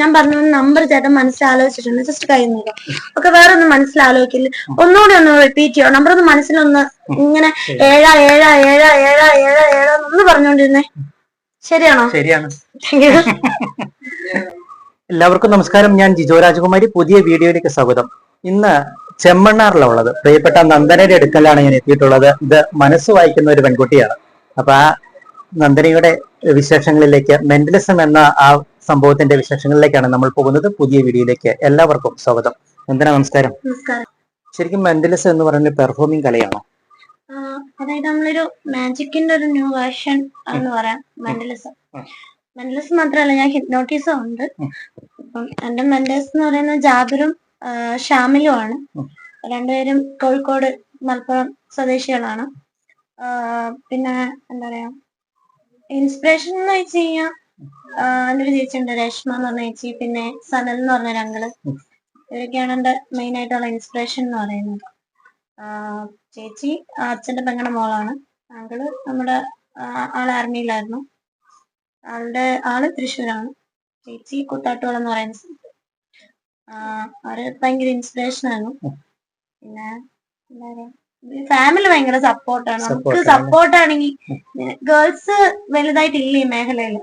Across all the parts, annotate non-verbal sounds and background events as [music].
ഞാൻ പറഞ്ഞ നമ്പർ ചേട്ടൻ മനസ്സിലാലോചിച്ചിട്ടുണ്ട്. ജസ്റ്റ് കൈ നോക്കാം ഓക്കെ വേറെ ഒന്നും മനസ്സിലാലോചിക്കില്ല. ഒന്നുകൂടി ഒന്ന് റിപ്പീറ്റ് ചെയ്യോ. നമ്പർ ഒന്ന് മനസ്സിലൊന്ന് ഇങ്ങനെ ഏഴാ ഏഴാ ഏഴാ ഏഴാ ഏഴാ ഏഴാ ഒന്ന് പറഞ്ഞോണ്ടിരുന്നേ. ശരിയാണോ? ശരിയാണ്. എല്ലാവർക്കും നമസ്കാരം. ഞാൻ ജിജോ രാജകുമാരി. പുതിയ വീഡിയോയിലേക്ക് സ്വാഗതം. ഇന്ന് ചെമ്മണ്ണാറിലാണ് ഉള്ളത് പ്രിയപ്പെട്ട നന്ദനയുടെ അടുക്കലാണ് ഞാൻ എത്തിയിട്ടുള്ളത്. ഇത് മനസ്സ് വായിക്കുന്ന ഒരു പെൺകുട്ടിയാണ്. അപ്പൊ ആ നന്ദനയുടെ വിശേഷങ്ങളിലേക്ക് മെന്റലിസം എന്ന ആ സംഭവത്തിന്റെ വിശേഷങ്ങളിലേക്കാണ് നമ്മൾ പോകുന്നത്. പുതിയ വീഡിയോയിലേക്ക് എല്ലാവർക്കും സ്വാഗതം. എന്തിനാ നമസ്കാരം. ശരിക്കും മെന്റലിസം എന്ന് പറയുന്ന പെർഫോമിംഗ് കലയാണോ അതായത് നമ്മളൊരു മാജിക്കിന്റെ ഒരു ന്യൂ വേർഷൻ എന്ന് പറയാം മെന്റലിസം. മെന്റലിസ് മെന്റലിസം മാത്രമല്ല ഞാൻ ഹിപ്നോട്ടിസം ഉണ്ട്. അപ്പം എന്റെ മെന്റേഴ്സ് എന്ന് പറയുന്നത് ജാബിറും ആ, ഷാമിലും ആണ്. ഉം. രണ്ടുപേരും കോഴിക്കോട് മലപ്പുറം സ്വദേശികളാണ്. പിന്നെ എന്താ പറയാ ഇൻസ്പിറേഷൻ എന്ന് വെച്ച് കഴിഞ്ഞാൽ ഒരു ചേച്ചിയുണ്ട് രേഷ്മ എന്ന് പറഞ്ഞ ചേച്ചി പിന്നെ സനൽ എന്ന് പറഞ്ഞ അങ്കിൾ ഇവരൊക്കെയാണ് എന്റെ മെയിൻ ആയിട്ടുള്ള ഇൻസ്പിറേഷൻ എന്ന് പറയുന്നത്. ചേച്ചി അച്ഛന്റെ പെങ്ങളുടെ മോളാണ്. അങ്കിൾ നമ്മുടെ ആൾ ആൾ ആർമിയിലായിരുന്നു ആളുടെ ആൾ തൃശ്ശൂരാണ്. ചേച്ചി കൂത്താട്ടുകൾ എന്ന് പറയുന്ന സ്ഥലത്ത്. അവർ ഭയങ്കര ഇൻസ്പിറേഷൻ ആണ് പിന്നെ എന്താ പറയാ ഫാമിലി ഭയങ്കര സപ്പോർട്ടാണ് നമുക്ക് സപ്പോർട്ടാണെങ്കിൽ ഗേൾസ് വലുതായിട്ടില്ല ഈ മേഖലയിൽ.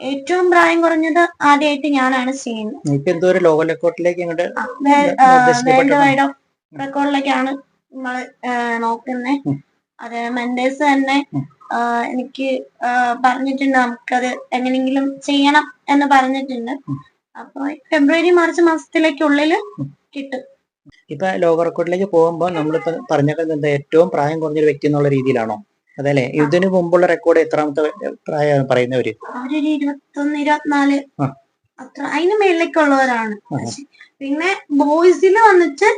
ഏറ്റവും പ്രായം കുറഞ്ഞത് ആദ്യമായിട്ട് ഞാനാണ് ചെയ്യുന്നത്. ഇപ്പൊ എന്തോ ഒരു ലോക റെക്കോർഡിലേക്ക് അങ്ങോട്ട് വേൾഡ് വൈഡ് ഓഫ് റെക്കോർഡിലേക്കാണ് നമ്മൾ നോക്കുന്നത്. അത് മെന്റേഴ്സ് തന്നെ എനിക്ക് പറഞ്ഞിട്ടുണ്ട് നമുക്കത് എങ്ങനെയെങ്കിലും ചെയ്യണം എന്ന് പറഞ്ഞിട്ടുണ്ട്. അപ്പൊ ഫെബ്രുവരി മാർച്ച് മാസത്തിലേക്കുള്ളിൽ. കിട്ടും. ഇപ്പൊ ലോക റെക്കോർഡിലേക്ക് പോകുമ്പോൾ നമ്മളിപ്പോ പറഞ്ഞേക്കുന്നത് എന്താ ഏറ്റവും പ്രായം കുറഞ്ഞൊരു വ്യക്തി എന്നുള്ള രീതിയിലാണോ? അതല്ലേ? ഇതിനു മുമ്പുള്ള റെക്കോർഡ് എത്രാമത്തെ പ്രായമാണ് പറയുന്നവര്? അവരൊരു ഇരുപത്തൊന്ന് ഇരുപത്തിനാല്. അത്ര അതിന് മേളിലേക്കുള്ളവരാണ്. പിന്നെ ബോയ്സിൽ വന്നിട്ട്.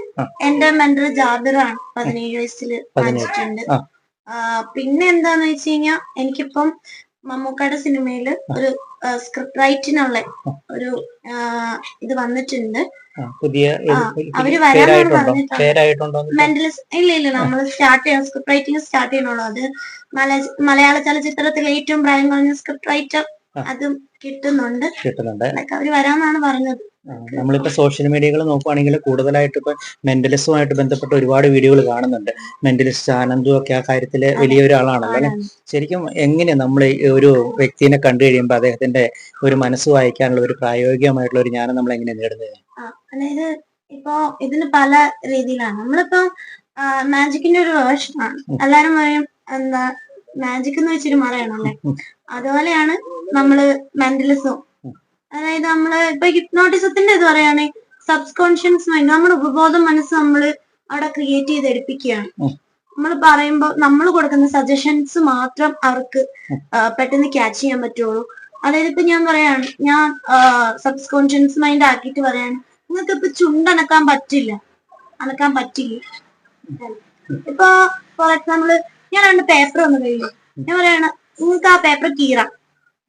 എന്റെ മെന്റർ ജാബിറാണ് പതിനേഴ് വയസ്സിൽ. ആ, പിന്നെ എന്താന്ന് വെച്ച് കഴിഞ്ഞാൽ എനിക്കിപ്പം മമ്മൂക്കയുടെ സിനിമയിൽ ഒരു സ്ക്രിപ്റ്റ് റൈറ്റിനുള്ള ഒരു ഇത് വന്നിട്ടുണ്ട്. പുതിയ അവർ വരാനാണ് മെന്റലിസ് ഇല്ല ഇല്ല നമ്മൾ സ്റ്റാർട്ട് ചെയ്യണം. സ്ക്രിപ്റ്റ് റൈറ്റിംഗ് സ്റ്റാർട്ട് ചെയ്യണുള്ളൂ. അത് മലയാള ചലച്ചിത്രത്തിലെ ഏറ്റവും പ്രായം കുറഞ്ഞ സ്ക്രിപ്റ്റ് റൈറ്റർ അതും കിട്ടുന്നുണ്ട്. കിട്ടുന്നുണ്ട്. അവർ വരാന്നാണ് പറഞ്ഞത്. നമ്മളിപ്പോ സോഷ്യൽ മീഡിയകൾ നോക്കുവാണെങ്കിൽ കൂടുതലായിട്ട് ഇപ്പൊ മെന്റലിസവുമായിട്ട് ബന്ധപ്പെട്ട ഒരുപാട് വീഡിയോകൾ കാണുന്നുണ്ട്. മെന്റലിസ്റ്റ് ആനന്ദും ഒക്കെ ആ കാര്യത്തിൽ വലിയൊരാളാണല്ലോ അല്ലെ? ശരിക്കും എങ്ങനെ നമ്മൾ ഒരു വ്യക്തിനെ കണ്ടു കഴിയുമ്പോൾ അദ്ദേഹത്തിന്റെ ഒരു മനസ്സ് വായിക്കാനുള്ള ഒരു പ്രായോഗികമായിട്ടുള്ള ഒരു ജ്ഞാനം നമ്മൾ എങ്ങനെ നേടുന്നത്? അതായത് ഇപ്പോ ഇതിന് പല രീതിയിലാണ്. നമ്മളിപ്പോ മാജിക്കിന്റെ ഒരു വേർഷനാണ്. എല്ലാരും പറയും എന്താ മാജിക് എന്ന് വെച്ചിട്ട് മറയാണല്ലേ? അല്ലെ അതുപോലെയാണ് നമ്മൾ മെന്റലിസം ഉം. അതായത് നമ്മൾ ഇപ്പൊ ഹിപ്നോട്ടിസത്തിന്റെ ഇത് പറയുകയാണെങ്കിൽ സബ് കോൺഷ്യൻസ് മൈൻഡ് നമ്മുടെ ഉപബോധ മനസ്സ് നമ്മൾ അവിടെ ക്രിയേറ്റ് ചെയ്ത് എടുപ്പിക്കുകയാണ്. നമ്മൾ പറയുമ്പോൾ നമ്മൾ കൊടുക്കുന്ന സജഷൻസ് മാത്രം അവർക്ക് പെട്ടെന്ന് ക്യാച്ച് ചെയ്യാൻ പറ്റുള്ളൂ. അതായത് ഇപ്പൊ ഞാൻ പറയാണ് ഞാൻ സബ് കോൺഷ്യൻസ് മൈൻഡ് ആക്കിയിട്ട് പറയാണ് നിങ്ങൾക്ക് ഇപ്പൊ ചുണ്ടനക്കാൻ പറ്റില്ല. അനക്കാൻ പറ്റില്ല. ഇപ്പൊ ഫോർ എക്സാമ്പിൾ ഞാൻ രണ്ട് പേപ്പർ ഒന്ന് കഴിയും ഞാൻ പറയാണ് നിങ്ങൾക്ക് ആ പേപ്പർ കീറാം.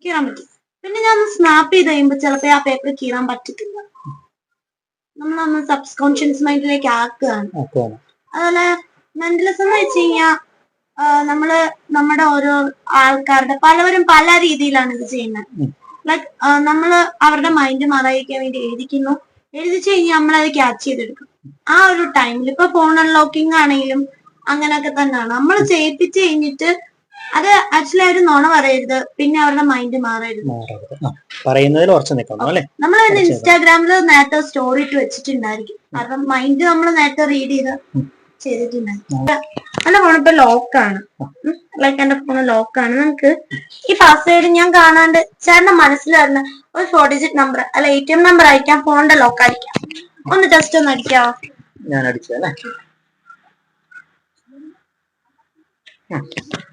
കീറാൻ പറ്റും. പിന്നെ ഞാൻ സ്നാപ്പ് ചെയ്ത് കഴിയുമ്പോൾ ചിലപ്പോ ആ പേപ്പർ കീറാൻ പറ്റത്തില്ല. നമ്മളൊന്ന് നമ്മൾ കോൺഷ്യൻസ് മൈൻഡിലേക്ക് ആക്കുകയാണ്. അതുപോലെ മെന്റലിസം എന്ന് വെച്ച് കഴിഞ്ഞാൽ നമ്മൾ നമ്മുടെ ഓരോ ആൾക്കാരുടെ പലവരും പല രീതിയിലാണ് ഇത് ചെയ്യുന്നത്. ലൈക് ലൈക്ക് നമ്മൾ അവരുടെ മൈൻഡ് മറയിക്കാൻ വേണ്ടി എഴുതിക്കുന്നു. എഴുതിച്ചു കഴിഞ്ഞാൽ നമ്മളത് ക്യാച്ച് ചെയ്തെടുക്കും. ആ ഒരു ടൈമിൽ ഇപ്പൊ ഫോൺ അൺലോക്കിംഗ് ആണെങ്കിലും അങ്ങനെയൊക്കെ തന്നെയാണ്. നമ്മൾ ചെയ്യിപ്പിച്ച് കഴിഞ്ഞിട്ട് അത് ആക്ച്വലി അവർ നോണ പറയരുത്. പിന്നെ അവരുടെ മൈൻഡ് മാറരുത്. മാറരുത്. ആ, പറയുന്നതിൽ ഉറച്ചു നിൽക്കണം അല്ലെ? നമ്മൾ തന്നെ ഇൻസ്റ്റാഗ്രാമിൽ ഇൻസ്റ്റാഗ്രാമിൽ നേരത്തെ സ്റ്റോറി ഇട്ട് വെച്ചിട്ടുണ്ടായിരിക്കും. കാരണം മൈൻഡ് നമ്മൾ നേരത്തെ റീഡ് ചെയ്ത്. ചെയ്തിട്ടുണ്ടായിരിക്കും. എന്റെ ഫോൺ ഇപ്പൊ ലോക്കാണ് ലൈക്ക് എന്റെ ഫോൺ ലോക്കാണ് നമുക്ക് ഈ പാസ്വേഡ് ഞാൻ കാണാണ്ട് ചേട്ടന്റെ മനസ്സിൽ വരുന്ന ഒരു ഫോർ ഡിജിറ്റ് നമ്പർ അല്ല എ ടി എം നമ്പർ അയക്കാം ഫോണിന്റെ ലോക്ക് അടിക്കാം. ഒന്ന് ജസ്റ്റ് ഒന്ന് അടിക്കാവോ? ഞാൻ അടിച്ചു അല്ലെ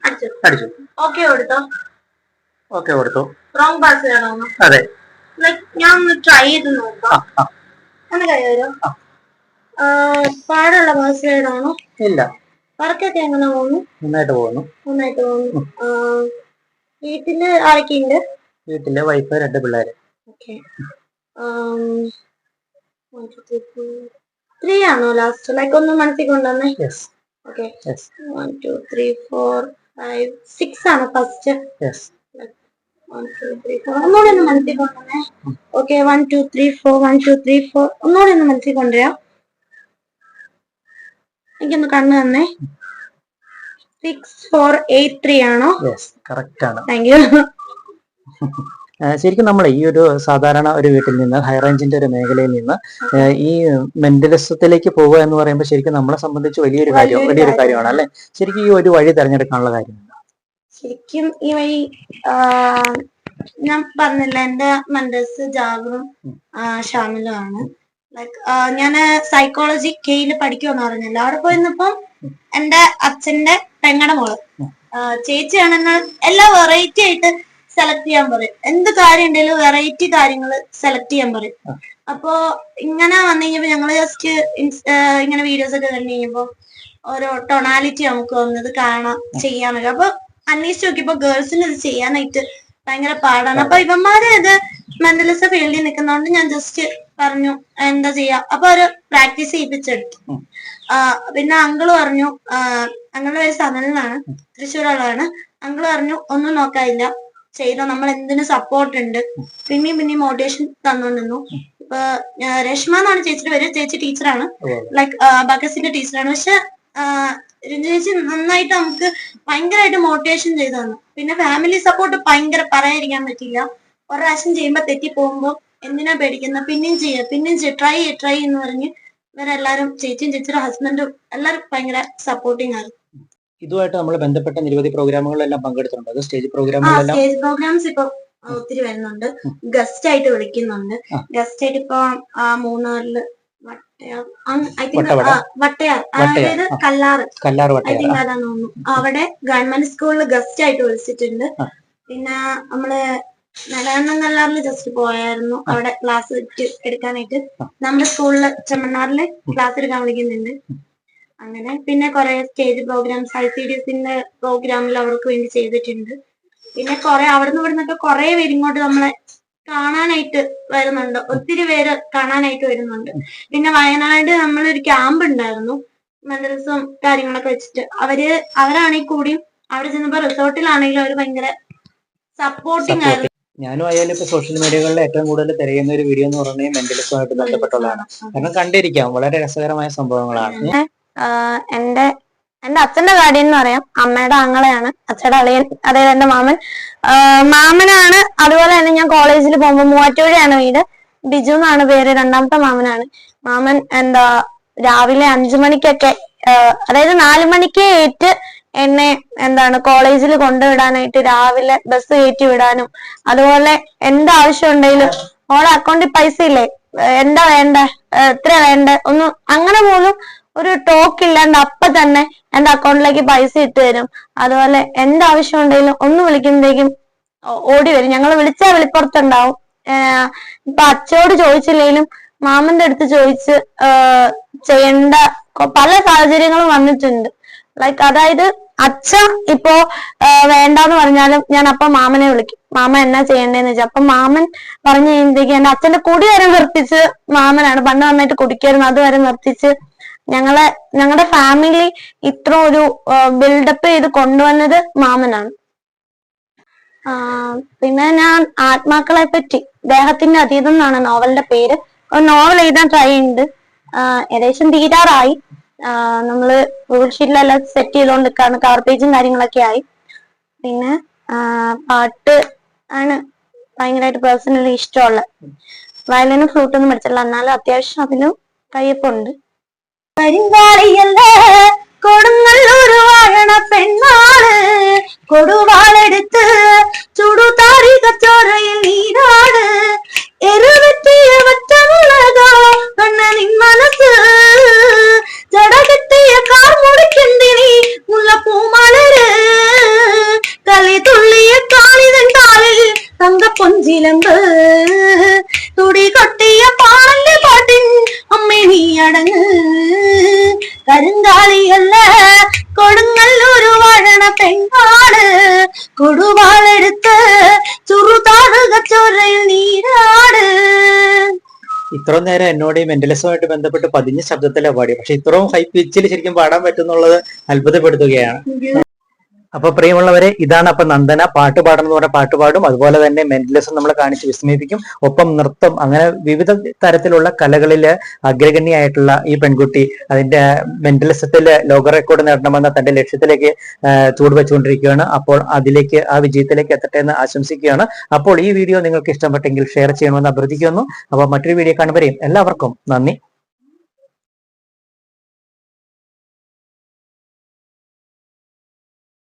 അടിച്ചു. ഓക്കെ കൊടുത്തോ. ഓക്കെ കൊടുത്തു. റോങ് പാസ് ആണോ അതെ. ഞാൻ ഒന്ന് ട്രൈ ചെയ്ത് നോക്കാം. ഒന്ന് കഴിയോ പാടുള്ള പാസ്വേഡ് ആണോ? ഇല്ല. വർക്കൊക്കെ എങ്ങനെ പോകുന്നു? നന്നായിട്ട് പോകുന്നു. നന്നായിട്ട് പോകുന്നു. വീട്ടിൽ ആരൊക്കെയുണ്ട്? വീട്ടിൽ വൈഫ് രണ്ട് പിള്ളേര്. ഓക്കെ ത്രീ ആണോ ലാസ്റ്റ് ലൈക്ക് ഒന്ന് മനസ്സിൽ കൊണ്ടുവന്നേ. Yes okay one two three four five six ആണ് ഫസ്റ്റ് four. ഒന്നുകൂടി ഒന്ന് മനസ്സിൽ കൊണ്ടുവന്നേ. Okay one two three four one two three four ഒന്നുകൂടെ ഒന്ന് മനസ്സിൽ കൊണ്ടുവരാം. എനിക്കൊന്ന് കണ്ണു തന്നേ. സിക്സ് ഫോർ എയ്റ്റ് ത്രീ ആണോ? താങ്ക് യു [laughs] ശരിക്കും നമ്മൾ ഈ ഒരു സാധാരണ ഒരു വീട്ടിൽ നിന്ന് ഹൈ റേഞ്ചിന്റെ ഒരു മേഖലയിൽ നിന്ന് ഈ മെന്റലിസത്തിലേക്ക് പോവുക എന്ന് പറയുമ്പോൾ ശരിക്കും നമ്മളെ സംബന്ധിച്ച് വലിയൊരു കാര്യം വലിയൊരു കാര്യമാണ് അല്ലെ? ശരിക്കും ഈ ഒരു വഴി തിരഞ്ഞെടുക്കാനുള്ള കാര്യം. ശരിക്കും ഈ വഴി ഞാൻ പറഞ്ഞില്ല എന്റെ മെന്റേഴ്സ് ജാഗറും ഷാമിലും ആണ്. ലൈക്ക് ഞാൻ സൈക്കോളജി കെയിൽ പഠിക്കുമെന്ന് പറഞ്ഞില്ല? അവിടെ പോയി നിന്നപ്പം എന്റെ അച്ഛന്റെ പെങ്ങടെ മോൾ ചേച്ചിയാണെന്ന് എല്ലാ വെറൈറ്റി ആയിട്ട് സെലക്ട് ചെയ്യാൻ പറയും. എന്ത് കാര്യം ഉണ്ടെങ്കിലും വെറൈറ്റി കാര്യങ്ങൾ സെലക്ട് ചെയ്യാൻ പറയും. അപ്പോ ഇങ്ങനെ വന്നു കഴിഞ്ഞപ്പോ ഞങ്ങൾ ജസ്റ്റ് ഇങ്ങനെ വീഡിയോസ് ഒക്കെ കണ്ടു കഴിഞ്ഞപ്പോ ഓരോ ടൊണാലിറ്റി നമുക്ക് വന്നത് കാണാം ചെയ്യാന്നൊക്കെ അപ്പൊ അന്വേഷിച്ച് നോക്കിയപ്പോ ഗേൾസിന് ഇത് ചെയ്യാനായിട്ട് ഭയങ്കര പാടാണ്. അപ്പൊ ഇവന്മാരെ ഇത് മെന്റലിസ ഫീൽഡിൽ നിൽക്കുന്നതുകൊണ്ട് ഞാൻ ജസ്റ്റ് പറഞ്ഞു എന്താ ചെയ്യാ? അപ്പൊ ഒരു പ്രാക്ടീസ് ചെയ്യിപ്പിച്ചെടുത്തു. പിന്നെ അങ്കിൾ പറഞ്ഞു അങ്കിളുടെ പേര് സനലിനാണ് തൃശ്ശൂരുള്ളതാണ് അങ്കിൾ പറഞ്ഞു ഒന്നും നോക്കാനില്ല. ചെയ്തോ നമ്മൾ എന്തിനു സപ്പോർട്ട് ഉണ്ട്? പിന്നെയും പിന്നെയും മോട്ടിവേഷൻ തന്നുകൊണ്ടിരുന്നു ഇപ്പൊ ആ, രശ്മ എന്നാണ് ചേച്ചിയുടെ പേര്. ചേച്ചി ടീച്ചറാണ്. ലൈക് ലൈക്ക് ബക്കസിന്റെ ടീച്ചറാണ്. പക്ഷെ രഞ്ജു ചേച്ചി നന്നായിട്ട് നമുക്ക് ഭയങ്കരമായിട്ട് മോട്ടിവേഷൻ ചെയ്തു തന്നു. പിന്നെ ഫാമിലി സപ്പോർട്ട് ഭയങ്കര പറയാതിരിക്കാൻ പറ്റില്ല ഒരു പ്രാവശ്യം ചെയ്യുമ്പോ തെറ്റി പോകുമ്പോ എന്തിനാ പേടിക്കുന്ന? പിന്നെയും ചെയ്യുക പിന്നെയും ചെയ്യുക ട്രൈ ട്രൈ എന്ന് പറഞ്ഞ് ഇവരെല്ലാരും ചേച്ചിയും ചേച്ചിയുടെ ഹസ്ബൻഡും എല്ലാരും ഭയങ്കര സപ്പോർട്ടിങ് ആണ് ഇതുമായിട്ട് നമ്മൾ ബന്ധപ്പെട്ട നിരവധി പ്രോഗ്രാമുകളെല്ലാം പങ്കെടുത്തിട്ടുണ്ട്. അത് സ്റ്റേജ് പ്രോഗ്രാമുകളെല്ലാം സ്റ്റേജ് പ്രോഗ്രാംസ് ഇപ്പൊ ഒത്തിരി വരുന്നുണ്ട്. ഗസ്റ്റ് ആയിട്ട് വിളിക്കുന്നുണ്ട്. ഗസ്റ്റ് ആയിട്ട് ഇപ്പൊ മൂന്നാറിൽ വട്ടയാർ അതായത്. കല്ലാറ്. കല്ലാർ ഐ തിങ്ക് അതാന്ന് തോന്നുന്നു. അവിടെ ഗവൺമെന്റ് സ്കൂളിൽ ഗസ്റ്റ് ആയിട്ട് വിളിച്ചിട്ടുണ്ട് പിന്നെ നമ്മൾ നിലവണ്ണം കല്ലാറിൽ ജസ്റ്റ് പോയായിരുന്നു. അവിടെ ക്ലാസ് എടുക്കാനായിട്ട്. നമ്മുടെ സ്കൂളിൽ ചെമ്മണ്ണാറിൽ ക്ലാസ് എടുക്കാൻ വിളിക്കുന്നുണ്ട്. അങ്ങനെ പിന്നെ കുറെ stage programmes I C D എസിന്റെ പ്രോഗ്രാമിൽ അവർക്ക് വേണ്ടി ചെയ്തിട്ടുണ്ട്. പിന്നെ കുറെ അവിടുന്ന് ഇവിടുന്നൊക്കെ കുറെ പേര് ഇങ്ങോട്ട് നമ്മളെ കാണാനായിട്ട് വരുന്നുണ്ട്. ഒത്തിരി പേര് കാണാനായിട്ട് വരുന്നുണ്ട്. പിന്നെ വയനാട് നമ്മളൊരു ക്യാമ്പ് ഉണ്ടായിരുന്നു. മെഡൽസും കാര്യങ്ങളൊക്കെ വെച്ചിട്ട്. അവർ അവരാണെങ്കിൽ കൂടിയും അവിടെ ചെന്നപ്പോ റിസോർട്ടിലാണെങ്കിലും അവർ ഭയങ്കര സപ്പോർട്ടിങ് ആയിരുന്നു. ഞാനും ആയാലും ഇപ്പൊ സോഷ്യൽ മീഡിയകളിൽ ഏറ്റവും കൂടുതൽ തിരയുന്ന ഒരു വീഡിയോ എന്ന് പറഞ്ഞാൽ മെന്റലിസവുമായിട്ട് ബന്ധപ്പെട്ടുള്ളതാണ് കാരണം കണ്ടിരിക്കാം വളരെ രസകരമായ സംഭവങ്ങളാണ്. എന്റെ എന്റെ അച്ഛന്റെ ഗാർഡിയൻ എന്ന് പറയാം. അമ്മയുടെ ആങ്ങളെയാണ്. അച്ഛയുടെ അളിയൻ അതായത് എന്റെ മാമൻ. മാമനാണ്. അതുപോലെ തന്നെ ഞാൻ കോളേജിൽ പോകുമ്പോൾ മൂവാറ്റുപുഴയാണ് വീട്. ബിജു എന്നാണ് പേര്. രണ്ടാമത്തെ മാമനാണ്. മാമൻ എന്താ രാവിലെ അഞ്ചു മണിക്കൊക്കെ അതായത് നാലു മണിക്ക് ഏറ്റ് എന്നെ എന്താണ് കോളേജിൽ കൊണ്ടുവിടാനായിട്ട് രാവിലെ ബസ് കയറ്റി വിടാനും. അതുപോലെ എന്താവശ്യം ഉണ്ടെങ്കിലും ഓളെ അക്കൗണ്ടിൽ പൈസ ഇല്ലേ എന്താ വേണ്ട? എത്ര വേണ്ട? ഒന്ന് അങ്ങനെ പോലും ഒരു ടോക്ക് ഇല്ലാണ്ട് അപ്പൊ തന്നെ എന്റെ അക്കൗണ്ടിലേക്ക് പൈസ ഇട്ട് തരും. അതുപോലെ എന്താവശ്യം ഉണ്ടെങ്കിലും ഒന്ന് വിളിക്കുമ്പോഴേക്കും ഓടി വരും. ഞങ്ങൾ വിളിച്ചാൽ വെളിപ്പുറത്തുണ്ടാവും. ഇപ്പൊ അച്ഛയോട് ചോദിച്ചില്ലെങ്കിലും മാമന്റെ അടുത്ത് ചോദിച്ച് ചെയ്യേണ്ട പല സാഹചര്യങ്ങളും വന്നിട്ടുണ്ട്. ലൈക്ക് അതായത് അച്ഛ ഇപ്പോ വേണ്ടാന്ന് പറഞ്ഞാലും ഞാൻ അപ്പൊ മാമനെ വിളിക്കും. മാമ എന്നാ ചെയ്യണ്ടേന്ന് വെച്ചാൽ അപ്പൊ മാമൻ പറഞ്ഞു കഴിയുമ്പോഴേക്കും എന്റെ അച്ഛന്റെ കുടി വരെ നിർത്തിച്ച് മാമനാണ്. പണ്ട് നന്നായിട്ട് കുടിക്കായിരുന്നു അതുവരെ നിർത്തിച്ച് ഞങ്ങളെ ഞങ്ങളുടെ ഫാമിലി ഇത്ര ഒരു ബിൽഡപ്പ് ചെയ്ത് കൊണ്ടുവന്നത് മാമനാണ്. പിന്നെ ഞാൻ ആത്മാക്കളെ പറ്റി ദേഹത്തിന്റെ അതീതം എന്നാണ് നോവലിന്റെ പേര്. ഒരു നോവൽ എഴുതാൻ ട്രൈ ചെയ്യുന്നുണ്ട്. ഏകദേശം തീരാറായി. നമ്മൾ ഗൂഗിൾ ഷീറ്റിലെല്ലാം സെറ്റ് ചെയ്തുകൊണ്ട് നിൽക്കാണ് കവർ പേജും കാര്യങ്ങളൊക്കെ ആയി. പിന്നെ പാട്ട് ആണ് ഭയങ്കരമായിട്ട് പേഴ്സണലി ഇഷ്ടമുള്ള. വയലിനും ഫ്ലൂട്ടൊന്നും പഠിച്ചിട്ടില്ല. എന്നാലും അത്യാവശ്യം അതിലും കയ്യപ്പുണ്ട്. பெருங்காலை அல்ல கொடுங்கல்லூர் வாழன பெண்ணாடு கொடுவாள் எடுத்து சுடு தாரி கச்சோரையில் நீராடு. எருவத்தி வச்சமுலகோ கண்ணனின் மனசு. ஜடகத்திய கார் முடிக்கிந்தினி முல்ல பூமலரு. கலை துள்ளிய காலிதன் காலில் தங்க பொஞ்சிலம்பு ഇത്രയും നേരം എന്നോട് ഈ മെന്റലിസമായിട്ട് ബന്ധപ്പെട്ട് പതിഞ്ഞ ശബ്ദത്തിലാണ് പാടി പക്ഷെ ഇത്രയും ഹൈ പിച്ചിൽ ശരിക്കും പാടാൻ പറ്റുന്നുള്ളത് അത്ഭുതപ്പെടുത്തുകയാണ്. അപ്പൊ പ്രിയമുള്ളവരെ ഇതാണ് അപ്പൊ നന്ദന. പാട്ട് പാടണം എന്ന് പറഞ്ഞ പാട്ട് പാടും. അതുപോലെ തന്നെ മെന്റലിസം നമ്മളെ കാണിച്ച് വിസ്മയിപ്പിക്കും. ഒപ്പം നൃത്തം അങ്ങനെ വിവിധ തരത്തിലുള്ള കലകളിലെ അഗ്രഗണ്യായിട്ടുള്ള ഈ പെൺകുട്ടി അതിന്റെ മെന്റലിസത്തിൽ ലോക റെക്കോർഡ് നേടണമെന്ന തന്റെ ലക്ഷ്യത്തിലേക്ക് ചൂട് വെച്ചുകൊണ്ടിരിക്കുകയാണ്. അപ്പോൾ അതിലേക്ക് ആ വിജയത്തിലേക്ക് എത്തട്ടെ എന്ന് ആശംസിക്കുകയാണ്. അപ്പോൾ ഈ വീഡിയോ നിങ്ങൾക്ക് ഇഷ്ടപ്പെട്ടെങ്കിൽ ഷെയർ ചെയ്യണമെന്ന് അഭ്യർത്ഥിക്കുന്നു. അപ്പോൾ മറ്റൊരു വീഡിയോ കാണുമ്പോഴേയും എല്ലാവർക്കും നന്ദി.